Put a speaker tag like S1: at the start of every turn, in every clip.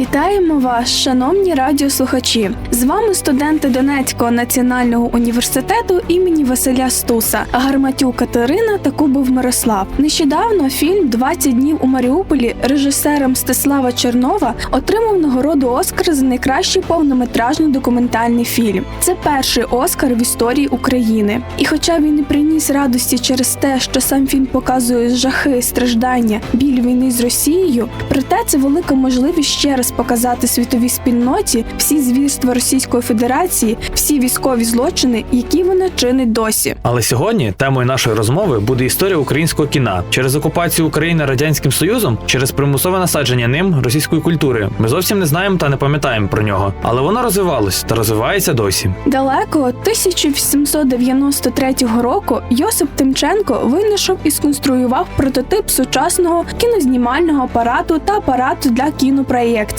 S1: Вітаємо вас, шановні радіослухачі! З вами студенти Донецького національного університету імені Василя Стуса, Гарматюк Катерина та Кубов Мирослав. Нещодавно фільм «20 днів у Маріуполі режисера Мстислава Чернова отримав нагороду Оскар за найкращий повнометражний документальний фільм. Це перший Оскар в історії України. І хоча він не приніс радості через те, що сам фільм показує жахи, страждання, біль війни з Росією, проте це велика можливість ще раз показати світовій спільноті всі звірства Російської Федерації, всі військові злочини, які вона чинить досі.
S2: Але сьогодні темою нашої розмови буде історія українського кіна через окупацію України радянським союзом, через примусове насадження ним російської культури. Ми зовсім не знаємо та не пам'ятаємо про нього, але воно розвивалось та розвивається досі.
S1: Далеко 1893 року Йосип Тимченко винайшов і сконструював прототип сучасного кінознімального апарату та апарату для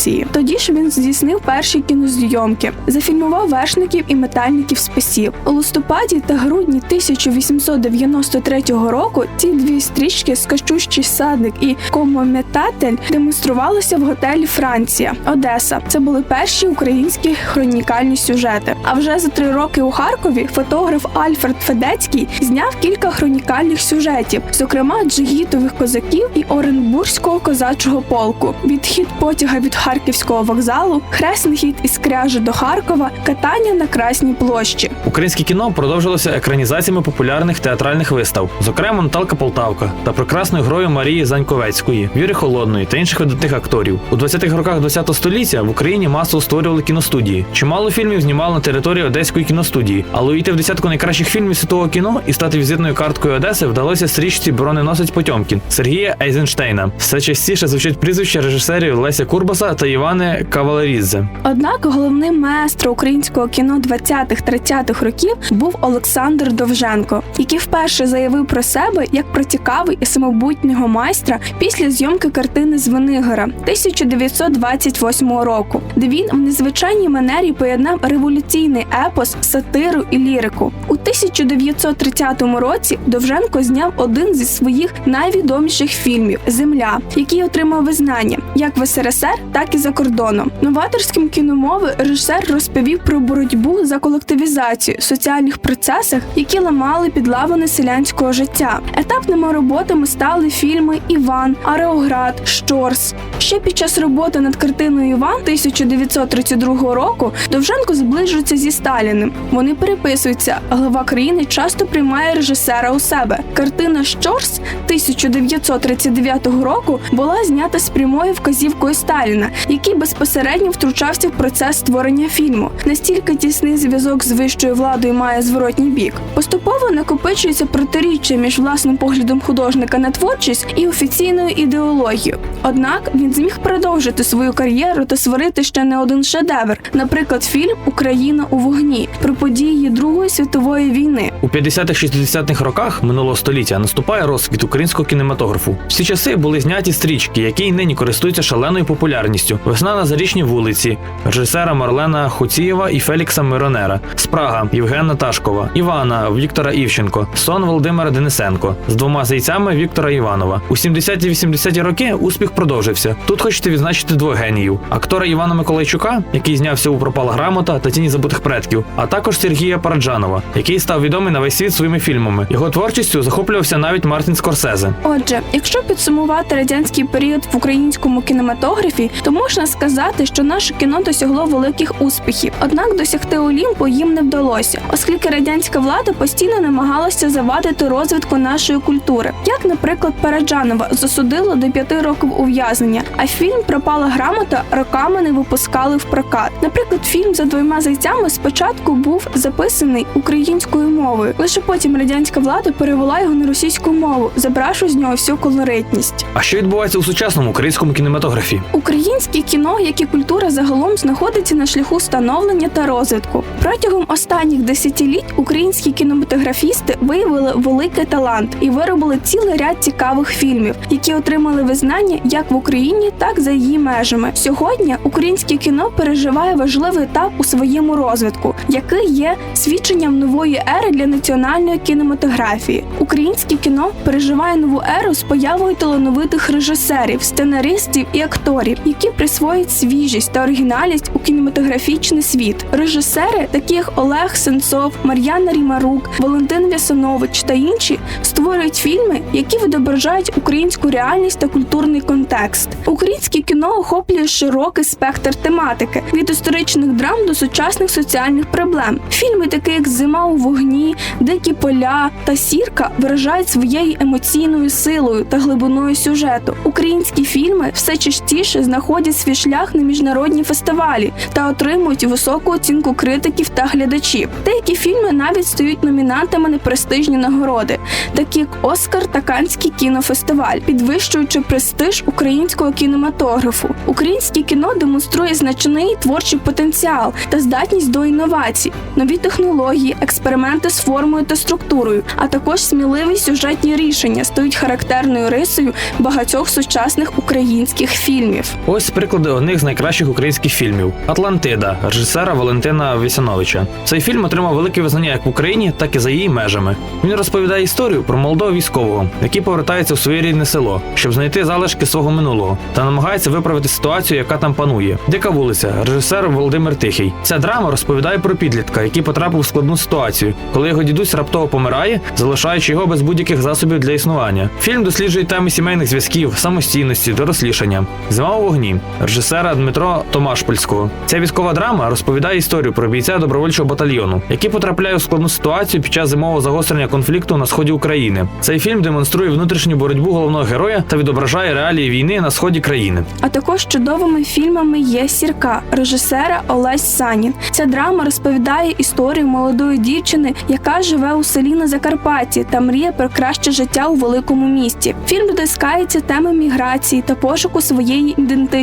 S1: кінопроєкції. Тоді ж він здійснив перші кінозйомки, зафільмував вершників і метальників списів. У листопаді та грудні 1893 року ці дві стрічки «Скачущий садник» і «Комометатель» демонструвалися в готелі Франція, Одеса. Це були перші українські хронікальні сюжети. А вже за три роки у Харкові фотограф Альфред Федецький зняв кілька хронікальних сюжетів, зокрема джигітових козаків і Оренбурзького козачого полку. Відхід потяга від Харківського вокзалу, хресний хід із Кряжи до Харкова, катання на Красній площі.
S2: Українське кіно продовжилося екранізаціями популярних театральних вистав, зокрема Наталка Полтавка та прекрасною грою Марії Заньковецької, Віри Холодної та інших видатних акторів. У 20-х роках ХХ століття в Україні масово створювали кіностудії. Чимало фільмів знімали на території Одеської кіностудії, але увійти в десятку найкращих фільмів світового кіно і стати візитною карткою Одеси вдалося стрічці броненосець Потьомкін Сергія Ейзенштейна. Все частіше звучать прізвища режисерів Леся Курбаса та Івани Кавалерідзе.
S1: Однак головним маестро українського кіно 20-30-х років був Олександр Довженко, який вперше заявив про себе як про цікавий і самобутнього майстра після зйомки картини Звенигора 1928 року, де він в незвичайній манері поєднав революційний епос, сатиру і лірику. У 1930 році Довженко зняв один зі своїх найвідоміших фільмів Земля, який отримав визнання як в СРСР, так і за кордоном. Новаторським кіномови режисер розповів про боротьбу за колективізацію соціальних процесах, які ламали підлавини селянського життя. Етапними роботами стали фільми Іван, Ареоград, Щорс. Ще під час роботи над картиною Іван 1932 року Довженко зближується зі Сталіним. Вони переписуються. Глава країни часто приймає режисера у себе. Картина Щорс 1939 року була знята з прямою вказівкою Сталіна, який безпосередньо втручався в процес створення фільму. Настільки тісний зв'язок з вищою владою має зворотній бік. Поступово накопичується протиріччя між власним поглядом художника на творчість і офіційною ідеологією. Однак він зміг продовжити свою кар'єру та створити ще не один шедевр, наприклад, фільм Україна у вогні про події Другої світової війни.
S2: У 50-60-х роках минулого століття наступає розквіт українського кінематографу. Всі часи були зняті стрічки, які й нині користуються шаленою популярністю. Весна на зарічній вулиці, режисера Марлена Хуцієва і Фелікса Миронера, Спрага Євгена Ташкова, Івана Віктора Івченко, Сон Володимира Денисенко з двома зайцями Віктора Іванова. У 70-80-ті роки успіх продовжився. Тут хочете відзначити двох геніїв: актора Івана Миколайчука, який знявся у Пропала грамота та тіні забутих предків, а також Сергія Параджанова, який став відомий на весь світ своїми фільмами. Його творчістю захоплювався навіть Мартін Скорсезе.
S1: Отже, якщо підсумувати радянський період в українському кінематографі, то можна сказати, що наше кіно досягло великих успіхів. Однак досягти Олімпу їм не вдалося, оскільки радянська влада постійно намагалася завадити розвитку нашої культури. Як, наприклад, Параджанова засудило до п'яти років ув'язнення, а фільм Пропала грамота роками не випускали в прокат. Наприклад, фільм за двома зайцями спочатку був записаний українською мовою, лише потім радянська влада перевела його на російську мову, забравши з нього всю колоритність.
S2: А що відбувається у сучасному українському кінематографі?
S1: Український Українське кіно, як і культура загалом, знаходиться на шляху становлення та розвитку. Протягом останніх десятиліть українські кінематографісти виявили великий талант і виробили цілий ряд цікавих фільмів, які отримали визнання як в Україні, так і за її межами. Сьогодні українське кіно переживає важливий етап у своєму розвитку, який є свідченням нової ери для національної кінематографії. Українське кіно переживає нову еру з появою талановитих режисерів, сценаристів і акторів, які присвоюють свіжість та оригінальність у кінематографічний світ. Режисери, такі як Олег Сенцов, Мар'яна Рімарук, Валентин Вясонович та інші, створюють фільми, які відображають українську реальність та культурний контекст. Українське кіно охоплює широкий спектр тематики від історичних драм до сучасних соціальних проблем. Фільми, такі як Зима у вогні, Дикі поля та сірка, виражають своєю емоційною силою та глибиною сюжету. Українські фільми все частіше знаходять свій шлях на міжнародні фестивалі та отримують високу оцінку критиків та глядачів. Деякі фільми навіть стають номінантами на престижні нагороди, такі як Оскар та Канський кінофестиваль, підвищуючи престиж українського кінематографу. Українське кіно демонструє значний творчий потенціал та здатність до інновацій, нові технології, експерименти з формою та структурою, а також сміливі сюжетні рішення стають характерною рисою багатьох сучасних українських фільмів.
S2: Ось приклади одних з найкращих українських фільмів: Атлантида режисера Валентина Вісяновича. Цей фільм отримав велике визнання як в Україні, так і за її межами. Він розповідає історію про молодого військового, який повертається в своє рідне село, щоб знайти залишки свого минулого та намагається виправити ситуацію, яка там панує. Дика вулиця, режисер Володимир Тихий. Ця драма розповідає про підлітка, який потрапив у складну ситуацію, коли його дідусь раптово помирає, залишаючи його без будь-яких засобів для існування. Фільм досліджує теми сімейних зв'язків, самостійності, дорослішання. Зима у вогні режисера Дмитро Томашпольського. Ця військова драма розповідає історію про бійця добровольчого батальйону, який потрапляє у складну ситуацію під час зимового загострення конфлікту на сході України. Цей фільм демонструє внутрішню боротьбу головного героя та відображає реалії війни на сході країни.
S1: А також чудовими фільмами є Сірка режисера Олесь Санін. Ця драма розповідає історію молодої дівчини, яка живе у селі на Закарпатті та мріє про краще життя у великому місті. Фільм дотискається теми міграції та пошуку своєї ідентичності.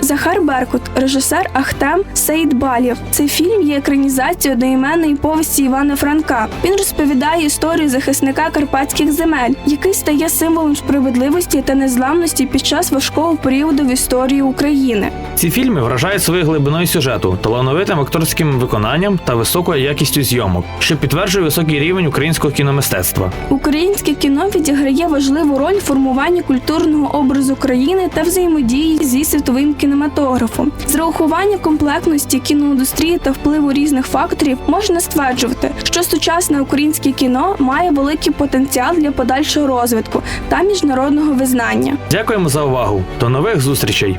S1: Захар Беркут, режисер Ахтем Сейдбалєв. Цей фільм є екранізацією одноіменної повісті Івана Франка. Він розповідає історію захисника карпатських земель, який стає символом справедливості та незламності під час важкого періоду в історії України.
S2: Ці фільми вражають своєю глибиною сюжету, талановитим акторським виконанням та високою якістю зйомок, що підтверджує високий рівень українського кіномистецтва.
S1: Українське кіно відіграє важливу роль в формуванні культурного образу країни та взаємодії зі світовим кінематографом. З рахування комплектності кіноіндустрії та впливу різних факторів можна стверджувати, що сучасне українське кіно має великий потенціал для подальшого розвитку та міжнародного визнання.
S2: Дякуємо за увагу. До нових зустрічей!